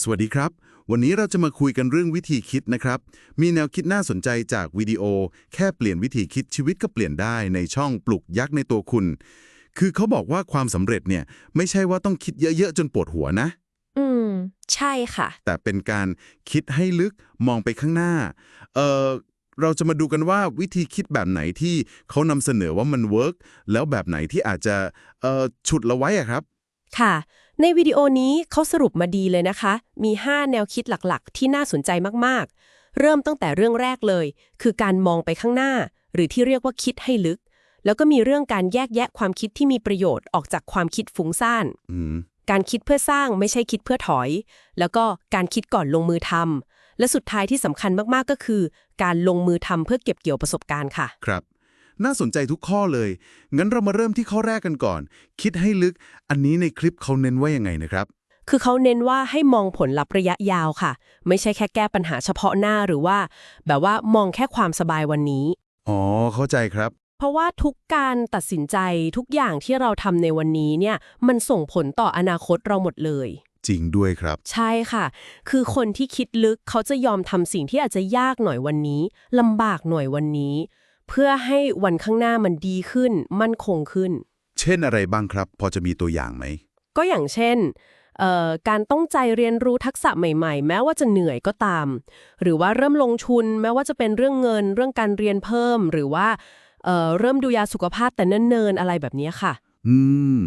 สวัสดีครับ วันนี้เราจะมาคุยกันเรื่องวิธีคิดนะครับ มีแนวคิดน่าสนใจจากวิดีโอ แค่เปลี่ยนวิธีคิดชีวิตก็เปลี่ยนได้ในช่องปลุกยักษ์ในตัวคุณ คือเขาบอกว่าความสำเร็จเนี่ยไม่ใช่ว่าต้องคิดเยอะๆจนปวดหัวนะ อืม ใช่ค่ะ แต่เป็นการคิดให้ลึกมองไปข้างหน้า เอ่อเราจะมาดูกันว่าวิธีคิดแบบไหนที่เขานำเสนอว่ามันเวิร์กแล้วแบบไหนที่อาจจะเอ่อฉุดเราไว้อะครับ ค่ะในวิดีโอนี้เขาสรุปมาดีเลยนะคะ มี 5 แนวคิดหลักๆ ที่น่าสนใจมากๆ เริ่มตั้งแต่เรื่องแรกเลย คือการมองไปข้างหน้า หรือที่เรียกว่าคิดให้ลึก แล้วก็มีเรื่องการแยกแยะความคิดที่มีประโยชน์ออกจากความคิดฟุ้งซ่านอืมการคิดเพื่อสร้างไม่ใช่คิดเพื่อถอย แล้วก็การคิดก่อนลงมือทำและสุดท้ายที่สำคัญมากๆก็คือ การลงมือทำเพื่อเก็บเกี่ยวประสบการณ์ค่ะ ครับ น่าสนใจทุกข้อเลย งั้นเรามาเริ่มที่ข้อแรกกันก่อน คิดให้ลึก อันนี้ในคลิปเขาเน้นว่ายังไงนะครับ คือเขาเน้นว่าให้มองผลลัพธ์ระยะยาวค่ะ ไม่ใช่แค่แก้ปัญหาเฉพาะหน้าหรือว่า แบบว่ามองแค่ความสบายวันนี้ อ๋อ เข้าใจครับ เพราะว่าทุกการตัดสินใจทุกอย่างที่เราทำในวันนี้เนี่ย มันส่งผลต่ออนาคตเราหมดเลย จริงด้วยครับ ใช่ค่ะ คือคนที่คิดลึกเขาจะยอมทำสิ่งที่อาจจะยากหน่อยวันนี้ลำบากหน่อยวันนี้ เพื่อให้วันข้างหน้ามันดีขึ้น มั่นคงขึ้น เช่นอะไรบ้างครับ พอจะมีตัวอย่างไหม ก็อย่างเช่นเอ่อการต้องใจเรียนรู้ทักษะใหม่ๆ แม้ว่าจะเหนื่อยก็ตาม หรือว่าเริ่มลงทุนแม้ว่าจะเป็นเรื่องเงิน เรื่องการเรียนเพิ่ม หรือว่าเอ่อเริ่มดูยาสุขภาพแต่เนิ่นๆอะไรแบบนี้ค่ะ อืม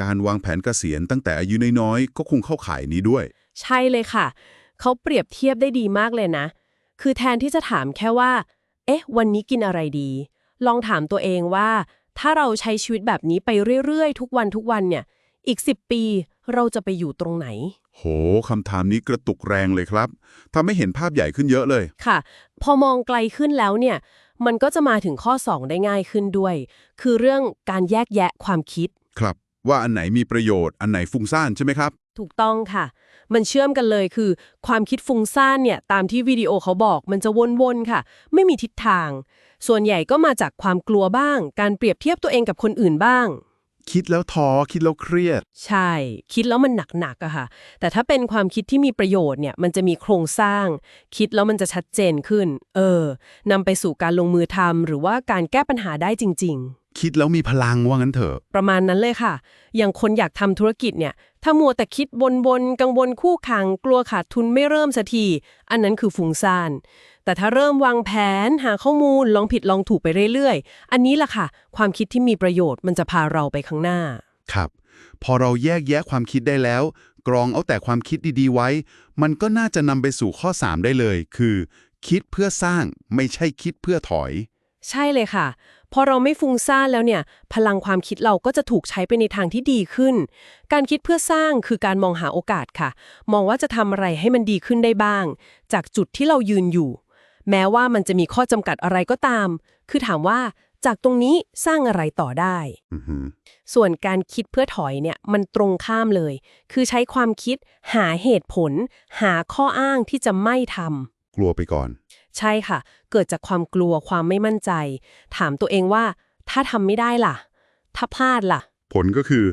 การวางแผนเกษียณตั้งแต่อายุน้อยๆ ก็คงเข้าข่ายนี้ด้วย ใช่เลยค่ะ เขาเปรียบเทียบได้ดีมากเลยนะ คือแทนที่จะถามแค่ว่า เอ๊ะ วันนี้กินอะไรดี ลองถามตัวเองว่า ถ้าเราใช้ชีวิตแบบนี้ไปเรื่อยๆ ทุกวันทุกวันเนี่ย อีก 10 ปีเราจะไปอยู่ตรงไหน โหคำถามนี้กระตุกแรงเลยครับทำให้เห็นภาพใหญ่ขึ้นเยอะเลย ค่ะ พอมองไกลขึ้นแล้วเนี่ย มันก็จะมาถึงข้อ 2 ได้ง่ายขึ้นด้วย คือเรื่องการแยกแยะความคิด ครับ ว่าอันไหนมีประโยชน์ อันไหนฟุ้งซ่านใช่ไหมครับ ถูกต้องค่ะ มันเชื่อมกันเลยคือ ความคิดฟุ้งซ่านเนี่ย ตามที่วิดีโอเขาบอกมันจะวนๆค่ะ ไม่มีทิศทาง ส่วนใหญ่ก็มาจากความกลัวบ้าง การเปรียบเทียบตัวเองกับคนอื่นบ้าง คิดแล้วท้อคิดแล้วเครียด ใช่ คิดแล้วมันหนักๆอะค่ะ แต่ถ้าเป็นความคิดที่มีประโยชน์เนี่ยมันจะมีโครงสร้าง คิดแล้วมันจะชัดเจนขึ้น เออนำไปสู่การลงมือทำหรือว่าการแก้ปัญหาได้จริง ๆ คิดแล้วมีพลังว่างั้นเถอะ ประมาณนั้นเลยค่ะ อย่างคนอยากทำธุรกิจเนี่ย ถ้ามัวแต่คิดบนบนๆ กังวลคู่ขัง กลัวขาดทุนไม่เริ่มสักที อันนั้นคือฟุ้งซ่าน แต่ถ้าเริ่มวางแผน หาข้อมูล ลองผิดลองถูกไปเรื่อยๆ อันนี้ล่ะค่ะ ความคิดที่มีประโยชน์มันจะพาเราไปข้างหน้า ครับ พอเราแยกแยะความคิดได้แล้ว กรองเอาแต่ความคิดดีๆไว้ มันก็น่าจะนำไปสู่ข้อ 3 ได้เลย คือ คิดเพื่อสร้างไม่ใช่คิดเพื่อถอย ใช่เลยค่ะ พอเราไม่ฟุ้งซ่านแล้วเนี่ย พลังความคิดเราก็จะถูกใช้ไปในทางที่ดีขึ้น การคิดเพื่อสร้างคือการมองหาโอกาสค่ะ มองว่าจะทำอะไรให้มันดีขึ้นได้บ้าง จากจุดที่เรายืนอยู่ แม้ว่ามันจะมีข้อจำกัดอะไรก็ตาม คือถามว่าจากตรงนี้สร้างอะไรต่อได้อือหือส่วนการคิดเพื่อถอยเนี่ยมันตรงข้ามเลย คือใช้ความคิดหาเหตุผล หาข้ออ้างที่จะไม่ทำกลัวไปก่อน ใช่ค่ะ เกิดจากความกลัวความไม่มั่นใจ ถามตัวเองว่าถ้าทำไม่ได้ล่ะ ถ้าพลาดล่ะ ผลก็คือ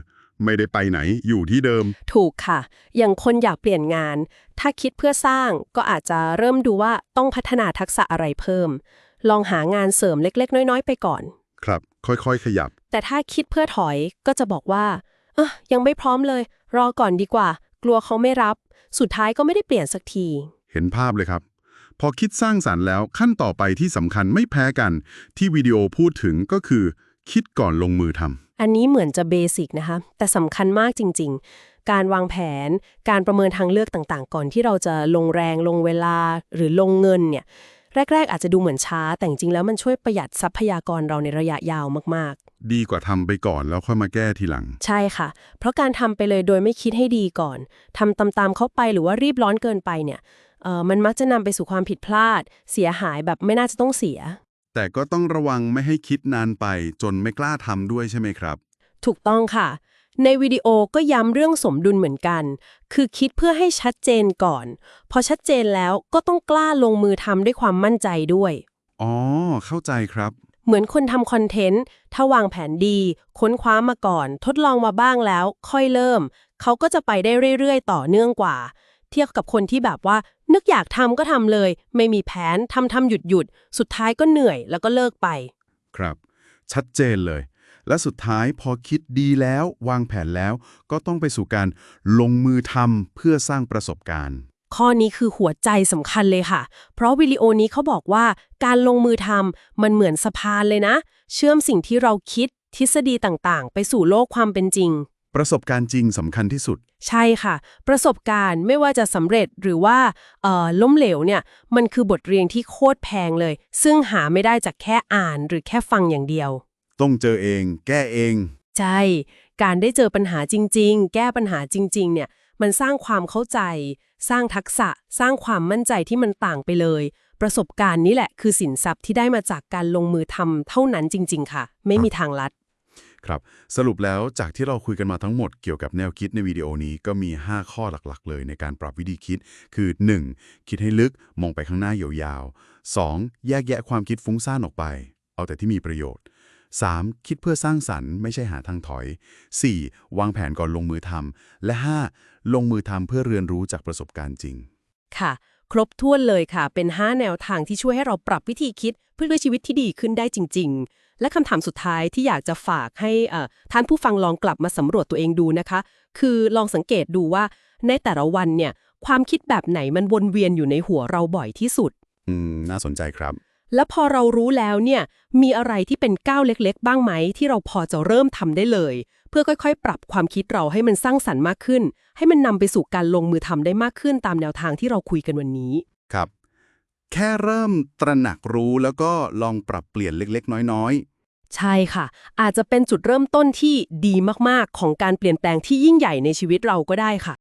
ไม่ได้ไปไหนอยู่ที่เดิม ถูกค่ะ อย่างคนอยากเปลี่ยนงาน ถ้าคิดเพื่อสร้างก็อาจจะเริ่มดูว่าต้องพัฒนาทักษะอะไรเพิ่ม ลองหางานเสริมเล็ก ๆ น้อย ๆ ไปก่อน ครับ ค่อยๆ ขยับ แต่ถ้าคิดเพื่อถอยก็จะบอกว่าเอะยังไม่พร้อมเลย รอก่อนดีกว่า กลัวเขาไม่รับ สุดท้ายก็ไม่ได้เปลี่ยนสักที เห็นภาพเลยครับ พอคิดสร้างสรรค์แล้วขั้นต่อไปที่สำคัญไม่แพ้กันที่วิดีโอพูดถึงก็คือ คิดก่อนลงมือทำอันนี้เหมือนจะเบสิกนะคะแต่สำคัญมากจริง ๆ การวางแผน การประเมินทางเลือกต่างๆ ก่อนที่เราจะลงแรงลงเวลาหรือลงเงินเนี่ยแรก ๆ อาจจะดูเหมือนช้า แต่จริงๆแล้วมันช่วยประหยัดทรัพยากรเราในระยะยาวมากดีกว่าทำไปก่อนแล้วค่อยมาแก้ทีหลังๆใช่ค่ะ เพราะการทำไปเลยโดยไม่คิดให้ดีก่อนทำตามๆเข้าไปหรือว่ารีบร้อนเกินไปเนี่ยเอ่อ มันมักจะนำไปสู่ความผิดพลาด เสียหายแบบไม่น่าจะต้องเสีย แต่ก็ต้องระวังไม่ให้คิดนานไป จนไม่กล้าทำด้วยใช่ไหมครับ ถูกต้องค่ะ ในวิดีโอก็ย้ำเรื่องสมดุลเหมือนกัน คือคิดเพื่อให้ชัดเจนก่อน พอชัดเจนแล้วก็ต้องกล้าลงมือทำด้วยความมั่นใจด้วย อ๋อ เข้าใจครับ เหมือนคนทำคอนเทนต์ ถ้าวางแผนดี ค้นคว้ามาก่อน ทดลองมาบ้างแล้ว ค่อยเริ่ม เขาก็จะไปได้เรื่อยๆ ต่อเนื่องกว่า เทียบกับคนที่แบบว่า นึกอยากทำก็ทำเลย ไม่มีแผนทำทำหยุดหยุดสุดท้ายก็เหนื่อยแล้วก็เลิกไป ครับ ชัดเจนเลย และสุดท้ายพอคิดดีแล้ว วางแผนแล้ว ก็ต้องไปสู่การลงมือทำเพื่อสร้างประสบการณ์ข้อนี้คือหัวใจสำคัญเลยค่ะ เพราะวิดีโอนี้เขาบอกว่าการลงมือทำมันเหมือนสะพานเลยนะ เชื่อมสิ่งที่เราคิดทฤษฎีต่างๆ ไปสู่โลกความเป็นจริง ประสบการณ์จริงสำคัญที่สุด ใช่ค่ะ ประสบการณ์ไม่ว่าจะสำเร็จหรือว่าเอ่อล้มเหลวเนี่ยมันคือบทเรียนที่โคตรแพงเลย ซึ่งหาไม่ได้จากแค่อ่านหรือแค่ฟังอย่างเดียว ต้องเจอเอง แก้เอง ใช่ การได้เจอปัญหาจริง ๆ แก้ปัญหาจริง ๆ เนี่ยมันสร้างความเข้าใจ สร้างทักษะ สร้างความมั่นใจที่มันต่างไปเลย ประสบการณ์นี้แหละคือสินทรัพย์ที่ได้มาจากการลงมือทำเท่านั้นจริง ๆ ค่ะ ไม่มีทางลัด ครับ สรุปแล้วจากที่เราคุยกันมาทั้งหมดเกี่ยวกับแนวคิดในวิดีโอนี้ก็มี 5 ข้อหลักๆ เลยในการปรับวิธีคิด คือ 1. คิดให้ลึกมองไปข้างหน้ายาวๆ 2. แยกแยะความคิดฟุ้งซ่านออกไป เอาแต่ที่มีประโยชน์ 3. คิดเพื่อสร้างสรรค์ไม่ใช่หาทางถอย 4. วางแผนก่อนลงมือทำและ 5. ลงมือทำเพื่อเรียนรู้จากประสบการณ์จริง ค่ะ ครบถ้วนเลยค่ะ เป็น 5 แนวทางที่ช่วยให้เราปรับวิธีคิดเพื่อด้ชีวิตที่ดีขึ้นได้จริง ๆ และคำถามสุดท้ายที่อยากจะฝากให้เอ่อท่านผู้ฟังลองกลับมาสำรวจตัวเองดูนะคะ คือลองสังเกตดูว่าในแต่ละวันเนี่ยความคิดแบบไหนมันวนเวียนอยู่ในหัวเราบ่อยที่สุด อืม น่าสนใจครับ และพอเรารู้แล้วเนี่ยมีอะไรที่เป็นก้าวเล็กๆ บ้างไหม ที่เราพอจะเริ่มทำได้เลย เพื่อค่อยๆ ปรับความคิดเราให้มันสร้างสรรค์มากขึ้น ให้มันนำไปสู่การลงมือทำได้มากขึ้นตามแนวทางที่เราคุยกันวันนี้ ครับ แค่เริ่มตระหนักรู้แล้วก็ลองปรับเปลี่ยนเล็กๆ น้อย ใช่ค่ะ อาจจะเป็นจุดเริ่มต้นที่ดีมากๆ ของการเปลี่ยนแปลงที่ยิ่งใหญ่ในชีวิตเราก็ได้ค่ะ